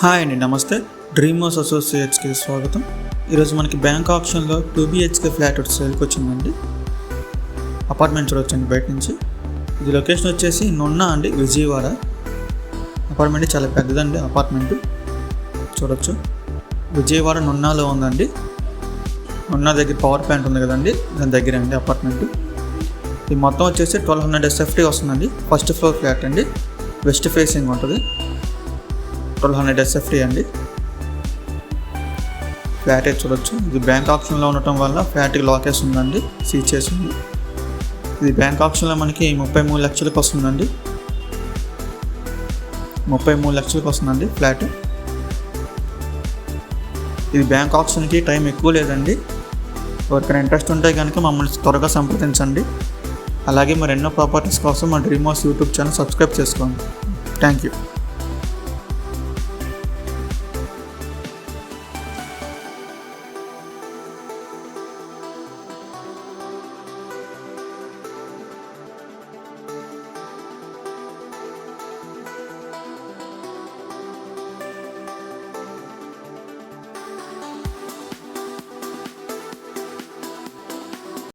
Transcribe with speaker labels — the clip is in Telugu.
Speaker 1: హాయ్ అండి నమస్తే. డ్రీమర్స్ అసోసియేట్స్కి స్వాగతం. ఈరోజు మనకి బ్యాంక్ ఆప్షన్లో టూ బిహెచ్కే ఫ్లాట్ ఒకటి సేల్కి వచ్చిందండి. అపార్ట్మెంట్ చూడొచ్చండి బయట నుంచి. ఇది లొకేషన్ వచ్చేసి నున్నా అండి విజయవాడ. అపార్ట్మెంట్ చాలా పెద్దదండి అపార్ట్మెంట్. చూడొచ్చు. విజయవాడ నున్నాలో ఉందండి. నున్నా దగ్గర పవర్ ప్లాంట్ ఉంది కదండి దాని దగ్గర అండి అపార్ట్మెంట్. ఇది మొత్తం వచ్చేసి ట్వెల్వ్ హండ్రెడ్ ఎస్ఎఫ్టీ వస్తుందండి. ఫస్ట్ ఫ్లోర్ ఫ్లాట్ అండి. వెస్ట్ ఫేసింగ్ ఉంటుంది. ట్వెల్వ్ హండ్రెడ్ ఎస్ఎఫ్టీ అండి. ఫ్లాట్ చూడొచ్చు. ఇది బ్యాంక్ ఆప్షన్లో ఉండటం వల్ల ఫ్లాట్కి లాకేస్ ఉందండి. సీచేస్ ఉంది. ఇది బ్యాంక్ ఆప్షన్లో మనకి ముప్పై మూడు లక్షలకు వస్తుందండి ముప్పై మూడు లక్షలకు వస్తుందండి ఫ్లాట్ ఇది బ్యాంక్ ఆప్షన్కి టైం ఎక్కువ లేదండి. ఎవరికైనా ఇంట్రెస్ట్ ఉంటే కనుక మమ్మల్ని త్వరగా సంప్రదించండి. అలాగే మరి ఎన్నో ప్రాపర్టీస్ కోసం మా dream house YouTube channel subscribe చేసుకోండి. Thank you